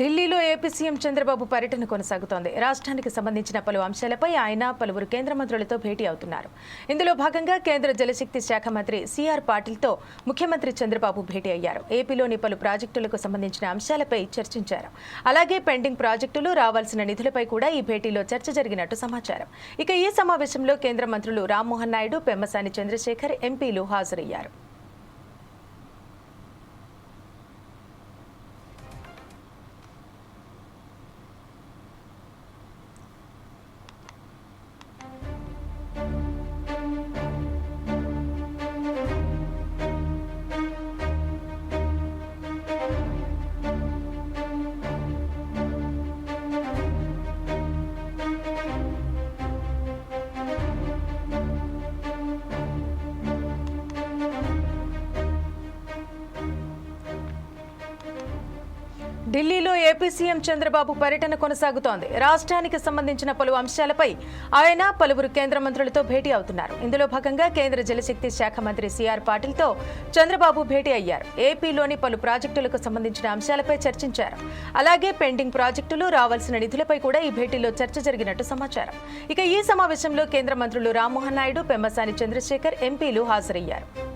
ఢిల్లీలో AP CM Chandrababu పర్యటన కొనసాగుతోంది. రాష్ట్రానికి సంబంధించిన పలు అంశాలపై ఆయన పలువురు కేంద్ర మంత్రులతో భేటీ అవుతున్నారు. ఇందులో భాగంగా కేంద్ర జలశక్తి శాఖ మంత్రి సిఆర్ పాటిల్తో ముఖ్యమంత్రి చంద్రబాబు భేటీ అయ్యారు. ఏపీలోని పలు ప్రాజెక్టులకు సంబంధించిన అంశాలపై చర్చించారు. అలాగే పెండింగ్ ప్రాజెక్టులు రావాల్సిన నిధులపై కూడా ఈ భేటీలో చర్చ జరిగినట్టు సమాచారం. ఇక ఈ సమావేశంలో కేంద్ర మంత్రులు రామ్మోహన్ నాయుడు పెమ్మసాని చంద్రశేఖర్ ఎంపీలు హాజరయ్యారు. ఢిల్లీలో ఏపీ సీఎం చంద్రబాబు పర్యటన కొనసాగుతోంది. రాష్ట్రానికి సంబంధించిన పలు అంశాలపై ఆయన పలువురు కేంద్ర మంత్రులతో భేటీ అవుతున్నారు. ఇందులో భాగంగా కేంద్ర జలశక్తి శాఖ మంత్రి సిఆర్ పాటిల్తో చంద్రబాబు భేటీ అయ్యారు. ఏపీలోని పలు ప్రాజెక్టులకు సంబంధించిన అంశాలపై చర్చించారు. అలాగే పెండింగ్ ప్రాజెక్టులు రావాల్సిన నిధులపై కూడా ఈ భేటీలో చర్చ జరిగినట్టు సమాచారం. ఇక ఈ సమావేశంలో కేంద్ర మంత్రులు రామ్మోహన్ నాయుడు పెమ్మసాని చంద్రశేఖర్ ఎంపీలు హాజరయ్యారు.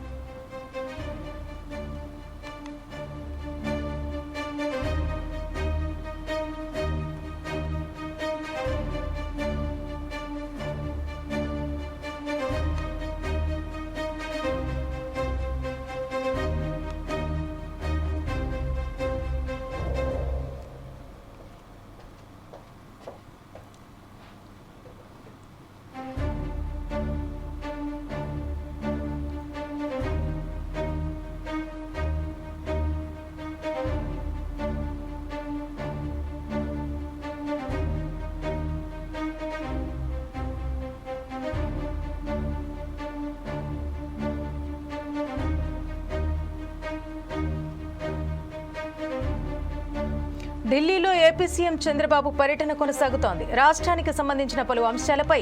ఢిల్లీలో ఏపీ సీఎం చంద్రబాబు పర్యటన కొనసాగుతోంది. రాష్ట్రానికి సంబంధించిన పలు అంశాలపై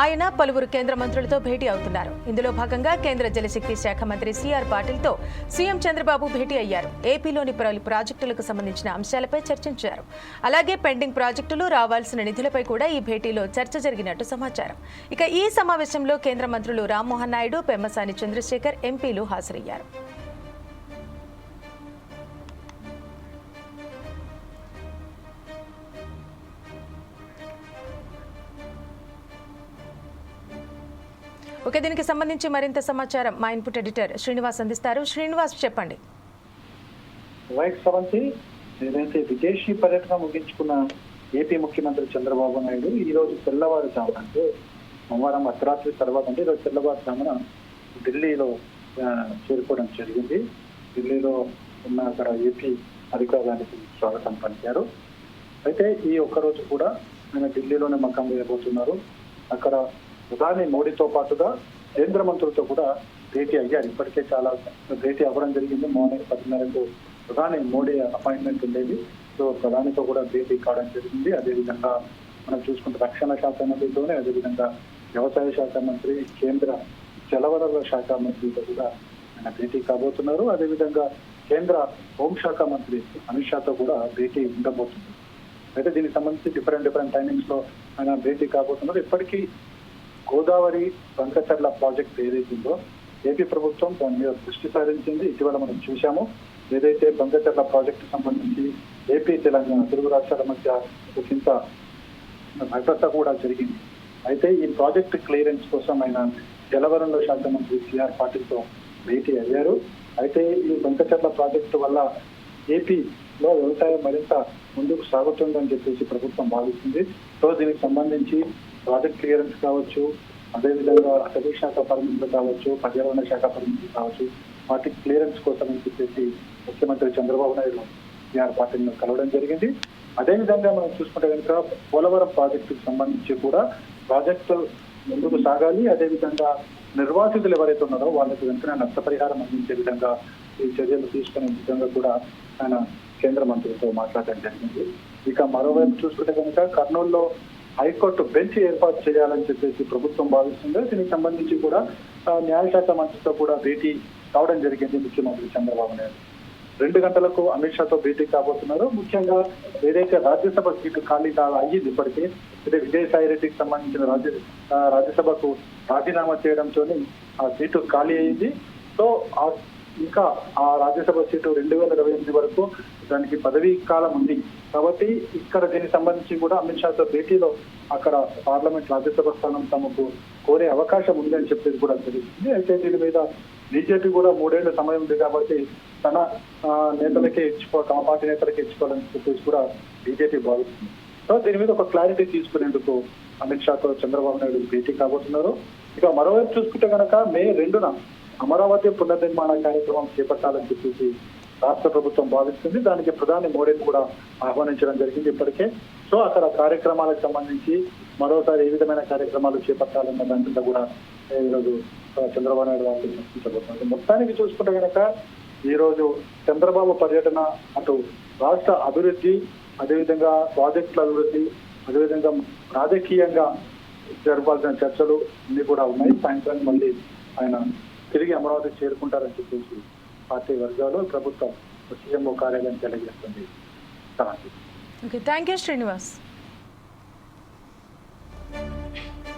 ఆయన పలువురు కేంద్ర మంత్రులతో భేటీ అవుతున్నారు. ఇందులో భాగంగా కేంద్ర జలశక్తి శాఖ మంత్రి సిఆర్ పాటిల్తో సీఎం చంద్రబాబు భేటీ అయ్యారు. ఏపీలోని పలు ప్రాజెక్టులకు సంబంధించిన అంశాలపై చర్చించారు. అలాగే పెండింగ్ ప్రాజెక్టులు రావాల్సిన నిధులపై కూడా ఈ భేటీలో చర్చ జరిగినట్టు సమాచారం. ఇక ఈ సమావేశంలో కేంద్ర మంత్రులు రామ్మోహన్ నాయుడు పెమ్మసాని చంద్రశేఖర్ ఎంపీలు హాజరయ్యారు. ఓకే దీనికి సంబంధించి మరింత సమాచారం మా ఇన్పుట్ ఎడిటర్ శ్రీనివాస్ అందిస్తారు. శ్రీనివాస్ చెప్పండి. వైట్ సవంతి ఏదైతే విదేశీ పర్యటన ముగించుకున్న ఏపీ ముఖ్యమంత్రి చంద్రబాబు నాయుడు ఈ రోజు తెల్లవారుజామున అంటే సోమవారం అర్ధరాత్రి తర్వాత అంటే ఈరోజు తెల్లవారుజామున ఢిల్లీలో చేరుకోవడం జరిగింది. ఢిల్లీలో ఉన్న అక్కడ ఏపీ అధికారానికి స్వాగతం పలికారు. అయితే ఈ ఒక్క రోజు కూడా ఆయన ఢిల్లీలోనే మకం వేయబోతున్నారు అక్కడ ప్రధాని మోడీతో పాటుగా కేంద్ర మంత్రులతో కూడా భేటీ అయ్యారు. ఇప్పటికే చాలా భేటీ అవ్వడం జరిగింది. మార్నింగ్ పదిన్నరకు ప్రధాని మోడీ అపాయింట్మెంట్ ఉండేది. సో ప్రధానితో కూడా భేటీ కావడం జరిగింది. అదేవిధంగా మనం చూసుకుంటే రక్షణ శాఖ మంత్రితోనే అదేవిధంగా వ్యవసాయ శాఖ మంత్రి కేంద్ర జలవనరుల శాఖ మంత్రితో కూడా ఆయన భేటీ కాబోతున్నారు. అదేవిధంగా కేంద్ర హోంశాఖ మంత్రి అమిత్ షాతో కూడా భేటీ ఉండబోతుంది అయితే దీనికి సంబంధించి డిఫరెంట్ డిఫరెంట్ టైమింగ్స్లో ఆయన భేటీ కాబోతున్నారు. ఇప్పటికీ గోదావరి బంకచర్ల ప్రాజెక్ట్ ఏదైతుందో ఏపీ ప్రభుత్వం దాని మీద దృష్టి సారించింది. ఇటీవల మనం చూశాము. ఏదైతే బంకచర్ల ప్రాజెక్టు సంబంధించి ఏపీ తెలంగాణ తెలుగు రాష్ట్రాల మధ్య ఒక భద్రత కూడా జరిగింది. అయితే ఈ ప్రాజెక్ట్ క్లియరెన్స్ కోసం ఆయన జలవనరుల శాఖ మంత్రి సిఆర్ పాటిల్తో భేటీ అయ్యారు. అయితే ఈ బంకచర్ల ప్రాజెక్టు వల్ల ఏపీలో వ్యవసాయం మరింత ముందుకు సాగుతుందని చెప్పేసి ప్రభుత్వం భావిస్తుంది. సో దీనికి సంబంధించి ప్రాజెక్ట్ క్లియరెన్స్ కావచ్చు అదేవిధంగా అటవీ శాఖ పరిమితులు కావచ్చు పర్యావరణ శాఖ పరిమితులు కావచ్చు వాటి క్లియరెన్స్ కోసం అని చెప్పేసి ముఖ్యమంత్రి చంద్రబాబు నాయుడు సిఆర్ పాటిల్ను కలవడం జరిగింది. అదేవిధంగా మనం చూసుకుంటే కనుక పోలవరం ప్రాజెక్టుకు సంబంధించి కూడా ప్రాజెక్టు ముందుకు సాగాలి. అదేవిధంగా నిర్వాసితులు ఎవరైతే ఉన్నారో వాళ్ళకి వెంటనే నష్టపరిహారం అందించే విధంగా ఈ చర్యలు తీసుకునే విధంగా కూడా ఆయన కేంద్ర మంత్రులతో మాట్లాడడం జరిగింది. ఇక మరోవైపు చూసుకుంటే కనుక కర్నూలులో హైకోర్టు బెంచ్ ఏర్పాటు చేయాలని చెప్పేసి ప్రభుత్వం భావిస్తుంది. దీనికి సంబంధించి కూడా న్యాయశాఖ మంత్రితో కూడా భేటీ కావడం జరిగింది ముఖ్యమంత్రి చంద్రబాబు నాయుడు. రెండు గంటలకు అమిత్ షాతో భేటీ కాబోతున్నారు. ముఖ్యంగా ఏదైతే రాజ్యసభ సీటు ఖాళీ అయ్యింది ఇప్పటికే అయితే విజయసాయి రెడ్డికి సంబంధించిన రాజ్య రాజ్యసభకు రాజీనామా చేయడంతో ఆ సీటు ఖాళీ అయింది. సో ఆ ఇంకా ఆ రాజ్యసభ సీటు రెండు వేల ఇరవై ఎనిమిది వరకు దానికి పదవీ కాలం ఉంది. కాబట్టి ఇక్కడ దీనికి సంబంధించి కూడా అమిత్ షాతో భేటీలో అక్కడ పార్లమెంట్ రాజ్యసభ స్థానం తమకు కోరే అవకాశం ఉంది అని చెప్పేసి కూడా తెలిసింది అయితే దీని మీద బీజేపీ కూడా మూడేళ్ళ సమయం ఉంది కాబట్టి తన నేతలకే ఇచ్చుకో తమ పార్టీ నేతలకే ఇచ్చుకోవాలని చెప్పేసి కూడా బీజేపీ భావిస్తుంది. సో దీని మీద ఒక క్లారిటీ తీసుకునేందుకు అమిత్ షాతో చంద్రబాబు నాయుడు భేటీ కాబోతున్నారు. ఇక మరోవైపు చూసుకుంటే కనుక మే రెండున అమరావతి పునర్నిర్మాణ కార్యక్రమం చేపట్టాలని చెప్పేసి రాష్ట్ర ప్రభుత్వం భావిస్తుంది. దానికి ప్రధాని మోడీని కూడా ఆహ్వానించడం జరిగింది ఇప్పటికే. సో అక్కడ కార్యక్రమాలకు సంబంధించి మరోసారి ఏ విధమైన కార్యక్రమాలు చేపట్టాలన్న దాని మీద కూడా ఈరోజు చంద్రబాబు నాయుడు గారు చర్చించబోతున్నారు. మొత్తానికి చూసుకుంటే కనుక ఈరోజు చంద్రబాబు పర్యటన అటు రాష్ట్ర అభివృద్ధి అదేవిధంగా ప్రాజెక్టుల అభివృద్ధి అదేవిధంగా రాజకీయంగా జరపాల్సిన చర్చలు అన్ని కూడా ఉన్నాయి. సాయంత్రానికి మళ్ళీ ఆయన తిరిగి అమరావతి చేరుకుంటారని చెప్పేసి పార్టీ వర్గాలు ప్రభుత్వం సీఎంఓ కార్యాలయం తెలియజేస్తుంది. Okay thank you Srinivas.